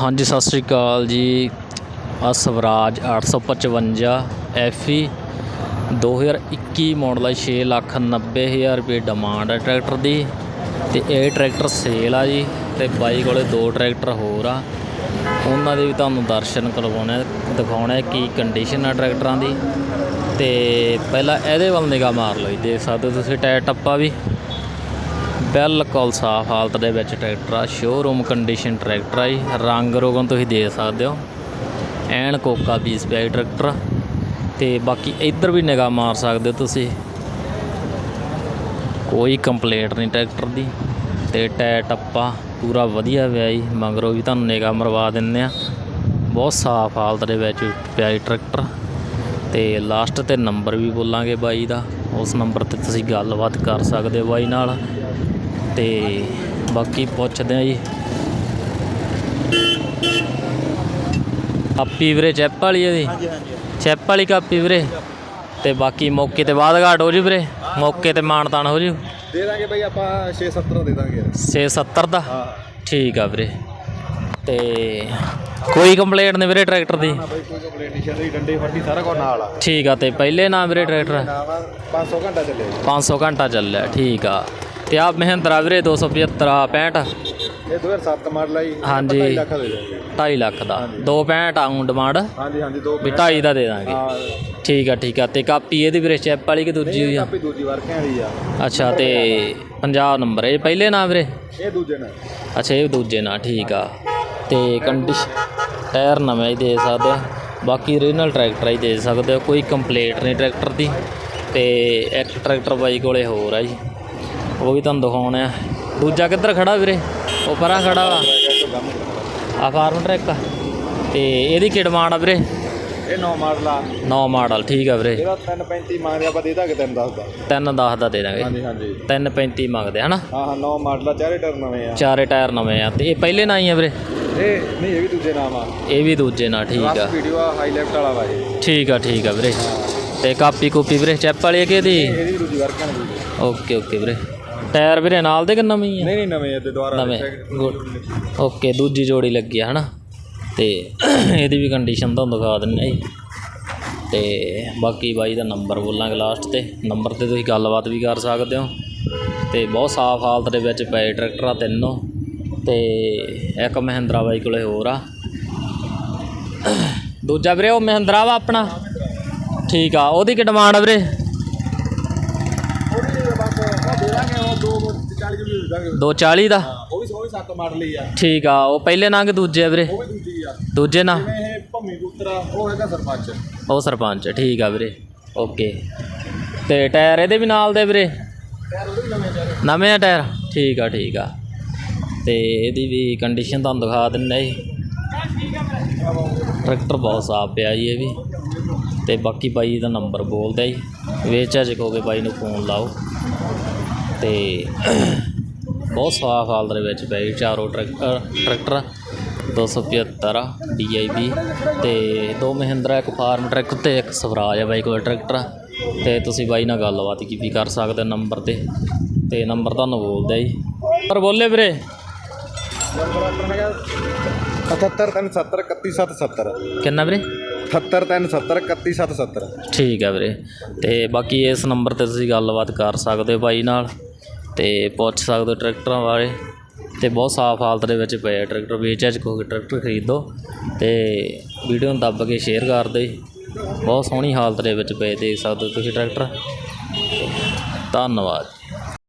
ਹਾਂਜੀ ਸਤਿ ਸ੍ਰੀ ਅਕਾਲ ਜੀ। ਆ ਸਵਰਾਜ 855 ਐਫਈ 2021 ਮਾਡਲ ਹੈ 6 ਲੱਖ 90 ਹਜ਼ਾਰ ਰੁਪਏ ਡਿਮਾਂਡ ਹੈ ਟਰੈਕਟਰ ਦੀ। ਤੇ ਇਹ ਟਰੈਕਟਰ ਸੇਲ ਆ ਜੀ ਤੇ ਬਾਈ ਕੋਲੇ ਦੋ ਟਰੈਕਟਰ ਹੋਰ ਆ। ਉਹਨਾਂ ਦੇ ਵੀ ਤੁਹਾਨੂੰ ਦਰਸ਼ਨ ਕਰਵਾਉਣੇ ਆ, ਦਿਖਾਉਣਾ ਕੀ ਕੰਡੀਸ਼ਨ ਆ ਟਰੈਕਟਰਾਂ ਦੀ। ਤੇ ਪਹਿਲਾਂ ਇਹਦੇ ਵੱਲ ਨਿਗਾਹ ਮਾਰ ਲਓ ਜੀ ਦੇਖ ਸਕਦੇ ਹੋ ਤੁਸੀਂ ਟਾਇਰ ਟੱਪਾ ਵੀ। ਬਿਲਕੁਲ ਸਾਫ਼ ਹਾਲਤ ਦੇ ਵਿੱਚ ਟਰੈਕਟਰ ਆ ਸ਼ੋਰੂਮ ਕੰਡੀਸ਼ਨ ਟਰੈਕਟਰ ਆ ਜੀ। ਰੰਗ ਰੋਗਨ ਤੁਸੀਂ ਦੇਖ ਸਕਦੇ ਹੋ। ਐਨ ਕੋਕਾ ਬੀਸ ਪਿਆ ਜੀ ਟਰੈਕਟਰ। ਤੇ ਬਾਕੀ ਇੱਧਰ ਵੀ ਨਿਗਾਹ ਮਾਰ ਸਕਦੇ ਹੋ ਤੁਸੀਂ। ਕੋਈ ਕੰਪਲੇਂਟ ਨਹੀਂ ਟਰੈਕਟਰ ਦੀ। ਤੇ ਟਾਇਰ ਟੱਪਾ ਪੂਰਾ ਵਧੀਆ ਪਿਆ ਜੀ। ਮਗਰੋਂ ਵੀ ਤੁਹਾਨੂੰ ਨਿਗਾਹ ਮਰਵਾ ਦਿੰਦੇ ਆ। ਬਹੁਤ ਸਾਫ਼ ਹਾਲਤ ਦੇ ਵਿੱਚ ਪਿਆ ਜੀ ਟਰੈਕਟਰ। ਤੇ ਲਾਸਟ ਤੇ ਨੰਬਰ ਵੀ ਬੋਲਾਂਗੇ ਬਾਈ ਦਾ। ਉਸ ਨੰਬਰ ਤੇ ਤੁਸੀਂ ਗੱਲਬਾਤ ਕਰ ਸਕਦੇ ਹੋ ਬਾਈ ਨਾਲ। ਤੇ ਬਾਕੀ ਪੁੱਛਦੇ ਆ ਜੀ। ਕਾਪੀ ਵੀਰੇ ਚੈਪ ਵਾਲੀ ਹਾਂਜੀ ਹਾਂਜੀ ਚੈਪ ਵਾਲੀ ਕਾਪੀ ਵੀਰੇ? ਤੇ ਬਾਕੀ ਮੌਕੇ ਤੇ ਬਾਅਦ ਘਾਟ ਹੋ ਜੀ ਵੀਰੇ? ਮੌਕੇ ਤੇ ਮਾਨ ਤਾਨ ਹੋ ਜੀ? ਦੇ ਦਾਂਗੇ ਬਈ ਆਪਾਂ 670 ਦੇ ਦਾਂਗੇ। 670 ਦਾ? ਹਾਂ। ਠੀਕ ਆ ਵੀਰੇ। ਤੇ ਕੋਈ ਕੰਪਲੇਂਟ ਨਹੀਂ ਵੀਰੇ ਟਰੈਕਟਰ ਦੀ? ਕੋਈ ਕੰਪਲੇਂਟ ਨਹੀਂ ਸ਼ਾਇਦ ਡੰਡੇ ਫੱਟੀ ਸਾਰਾ ਕੁਝ ਨਾਲ ਆ। ਠੀਕ ਆ ਤੇ ਪਹਿਲੇ ਨਾਮ ਵੀਰੇ ਟਰੈਕਟਰ ਨਾਮ ਆ 500 ਘੰਟਾ ਚੱਲੇ 500 ਘੰਟਾ ਚੱਲਿਆ ਠੀਕ ਆ। ਤੇ ਆ ਮਹਿੰਦਰਾ ਵੀਰੇ 275 65 ਇਹ 2007 ਮਾਡਲ ਆ ਜੀ। ਹਾਂਜੀ। 2.5 ਲੱਖ ਦੇ ਦਾਂਗੇ। 2.5 ਲੱਖ ਦਾ। 265 ਆਉਂ ਡਿਮਾਂਡ ਹਾਂਜੀ ਹਾਂਜੀ ਦੋ ਵੀ 2.5 ਦਾ ਦੇ ਦਾਂਗੇ। ਹਾਂ। ਠੀਕ ਆ ਠੀਕ ਆ। ਤੇ ਕਾਪੀ ਇਹਦੀ ਵੀਰੇ ਚੈਪ ਵਾਲੀ ਕਿ ਦੂਜੀ ਹੋਈ ਆ? ਕਾਪੀ ਦੂਜੀ ਵਰਕਿਆਂ ਵਾਲੀ ਆ। ਅੱਛਾ ਤੇ ਪੰਜਾਬ ਨੰਬਰ ਇਹ ਪਹਿਲੇ ਨਾਮ ਵੀਰੇ? ਇਹ ਦੂਜੇ ਨੇ। ਅੱਛਾ ਇਹ ਦੂਜੇ ਨਾਂ ਠੀਕ ਆ। ਤੇ ਕੰਡੀਸ਼ਨ ਟਾਇਰ ਨਵੇਂ ਹੀ ਦੇ ਸਕਦੇ ਆ। ਬਾਕੀ ਓਰੀਜਨਲ ਟਰੈਕਟਰ ਹੀ ਦੇ ਸਕਦੇ ਹੋ ਕੋਈ ਕੰਪਲੇਂਟ ਨਹੀਂ ਟਰੈਕਟਰ ਦੀ। ਤੇ ਇੱਕ ਟਰੈਕਟਰ ਬਾਈ ਕੋਲੇ ਹੋਰ ਆ ਜੀ। ਉਹ ਵੀ ਤੁਹਾਨੂੰ ਦਿਖਾਉਣਾ ਆ। ਦੂਜਾ ਕਿੱਧਰ ਖੜਾ ਵੀਰੇ? ਉਹ ਪਰਾਂ ਖੜਾ ਵਾ। ਆ ਫਾਰਮ ਟਰੈਕ ਆ। ਤੇ ਇਹਦੀ ਕੀ ਡਿਮਾਂਡ ਆ ਵੀਰੇ? ਇਹ ਨੌ ਮਾਡਲ ਆ। ਨੌ ਮਾਡਲ ਠੀਕ ਆ ਵੀਰੇ। ਇਹਦਾ 335 ਮੰਗਦੇ ਆਪਾਂ ਦੇ ਦਾਂਗੇ 310 ਦਾ। 310 ਦਾ ਦੇ ਦਾਂਗੇ। ਹਾਂਜੀ ਹਾਂਜੀ। 335 ਮੰਗਦੇ ਹਨਾ? ਹਾਂ ਹਾਂ ਨੌ ਮਾਡਲ ਆ ਚਾਰੇ ਟਰ ਨਵੇਂ ਆ। ਚਾਰੇ ਟਾਇਰ ਨਵੇਂ ਆ। ਤੇ ਇਹ ਪਹਿਲੇ ਨਾਂ ਹੀ ਆ ਵੀਰੇ? ਇਹ ਨਹੀਂ ਇਹ ਵੀ ਦੂਜੇ ਨਾਮ ਆ ਇਹ ਵੀ ਦੂਜੇ ਨਾਂ ਠੀਕ ਆ। ਵੀਡੀਓ ਆ ਹਾਈ ਲੈਫਟ ਵਾਲਾ ਵਾ ਇਹ। ਠੀਕ ਆ ਠੀਕ ਆ ਵੀਰੇ। ਤੇ ਕਾਪੀ ਕੂਪੀ ਵੀਰੇ ਚੈਪ ਵਾਲੀ ਹੈ ਕਿ ਇਹਦੀ? ਇਹਦੀ ਦੂਜੀ ਵਾਲੀ ਆ। ਓਕੇ ਓਕੇ ਵੀਰੇ। ਟਾਇਰ ਵੀਰੇ ਨਾਲ ਦੇ ਕਿ ਨਵੇਂ ਹੀ ਆ? ਨਹੀਂ ਨਹੀਂ ਨਵੇਂ ਇਹਦੇ ਦੁਆਰਾ ਨਵੇਂ ਗੁੱਡ। ਓਕੇ ਦੂਜੀ ਜੋੜੀ ਲੱਗੀ ਆ ਹਨਾ? ਤੇ ਇਹਦੀ ਵੀ ਕੰਡੀਸ਼ਨ ਤੁਹਾਨੂੰ ਦਿਖਾ ਦਿੰਦੇ ਆ ਜੀ। ਤੇ ਬਾਕੀ ਬਾਈ ਦਾ ਨੰਬਰ ਬੋਲਾਂਗੇ ਲਾਸਟ ਤੇ। ਨੰਬਰ ਤੇ ਤੁਸੀਂ ਗੱਲਬਾਤ ਵੀ ਕਰ ਸਕਦੇ ਹੋ। ਤੇ ਬਹੁਤ ਸਾਫ਼ ਹਾਲਤ ਦੇ ਵਿੱਚ ਪਏ ਟਰੈਕਟਰ ਆ ਤਿੰਨੋਂ। ਤੇ ਇੱਕ ਮਹਿੰਦਰਾ ਬਾਈ ਕੋਲੇ ਹੋਰ ਆ। ਦੂਜਾ ਵੀਰੇ ਉਹ ਮਹਿੰਦਰਾ ਵਾ ਆਪਣਾ? ਠੀਕ ਆ ਉਹਦੀ ਕੀ ਡਿਮਾਂਡ ਆ ਵੀਰੇ ਉਹਦੀ ਬਸ ਉਹ ਦੇ ਦਾਂਗੇ ਉਹ 240 ਵੀ ਦੇ ਦਾਂਗੇ 240 ਦਾ? ਉਹ ਵੀ ਸੋਹਣੀ ਸੱਤ ਮਾਡਲ ਹੀ ਆ। ਠੀਕ ਆ ਉਹ ਪਹਿਲੇ ਨਾਂ ਕਿ ਦੂਜੇ ਆ ਵੀਰੇ? ਉਹ ਵੀ ਦੂਜੀ ਆ। ਦੂਜੇ ਨਾਂ? ਜਿਵੇਂ ਇਹ ਭੰਮੀ ਪੁੱਤਰਾ ਉਹ ਹੈਗਾ ਸਰਪੰਚ। ਉਹ ਸਰਪੰਚ ਠੀਕ ਆ ਵੀਰੇ। ਓਕੇ। ਤੇ ਟਾਇਰ ਇਹਦੇ ਵੀ ਨਾਲ ਦੇ ਵੀਰੇ? ਯਾਰ ਉਹਦੇ ਵੀ ਨਵੇਂ ਚਾਰੇ ਨਵੇਂ ਆ ਟਾਇਰ? ਠੀਕ ਆ ਠੀਕ ਆ। ਤੇ ਇਹਦੀ ਵੀ ਕੰਡੀਸ਼ਨ ਤੁਹਾਨੂੰ ਦਿਖਾ ਦਿੰਦੇ ਜੀ। ਟਰੈਕਟਰ ਬਹੁਤ ਸਾਫ਼ ਪਿਆ ਜੀ ਇਹ ਵੀ। ਤੇ ਬਾਕੀ ਬਾਈ ਦਾ ਨੰਬਰ ਬੋਲਦਾ ਜੀ। ਵੇਚਾ ਚਕੋਗੇ ਬਾਈ ਨੂੰ ਫੋਨ ਲਾਓ। ਤੇ ਬਹੁਤ ਸਾਫ਼ ਹਾਲਤ ਦੇ ਵਿੱਚ ਜੀ। ਚਾਰੋਂ ਟਰੈਕਟਰ ਟਰੈਕਟਰ 275 ਆ DIB ਤੇ ਦੋ ਮਹਿੰਦਰਾ ਇੱਕ ਫਾਰਮ ਟਰੈਕ ਤੇ ਇੱਕ ਸਵਰਾਜ ਆ ਬਾਈ ਕੋਲ ਟਰੈਕਟਰ। ਤੇ ਤੁਸੀਂ ਬਾਈ ਨਾਲ ਗੱਲਬਾਤ ਕੀ ਵੀ ਕਰ ਸਕਦੇ ਹੋ ਨੰਬਰ ਤੇ। ਤੇ ਨੰਬਰ ਤੁਹਾਨੂੰ ਬੋਲਦਾ ਜੀ। ਪਰ ਬੋਲੇ ਵੀਰੇ। ਨੰਬਰ ਆਪਣਾ ਹੈਗਾ 77 370 31770 ਕਿੰਨਾ ਵੀਰੇ? 78 370 31770 ਠੀਕ ਹੈ ਵੀਰੇ। ਤੇ ਬਾਕੀ ਇਸ ਨੰਬਰ ਤੇ ਤੁਸੀਂ ਗੱਲਬਾਤ ਕਰ ਸਕਦੇ ਹੋ ਬਾਈ ਨਾਲ। ਤੇ ਪੁੱਛ ਸਕਦੇ ਹੋ ਟਰੈਕਟਰਾਂ ਬਾਰੇ। ਤੇ ਬਹੁਤ ਸਾਫ਼ ਹਾਲਤ ਦੇ ਵਿੱਚ ਪਏ ਆ ਟਰੈਕਟਰ ਵੇਚਿਆ ਚ ਕੇ ਟਰੈਕਟਰ ਖਰੀਦੋ ਤੇ ਵੀਡੀਓ ਨੂੰ ਦੱਬ ਕੇ ਸ਼ੇਅਰ ਕਰ ਦਿਓ ਬਹੁਤ ਸੋਹਣੀ ਹਾਲਤ ਦੇ ਵਿੱਚ ਪਏ, ਦੇਖ ਸਕਦੇ ਹੋ ਤੁਸੀਂ ਟਰੈਕਟਰ। ਧੰਨਵਾਦ।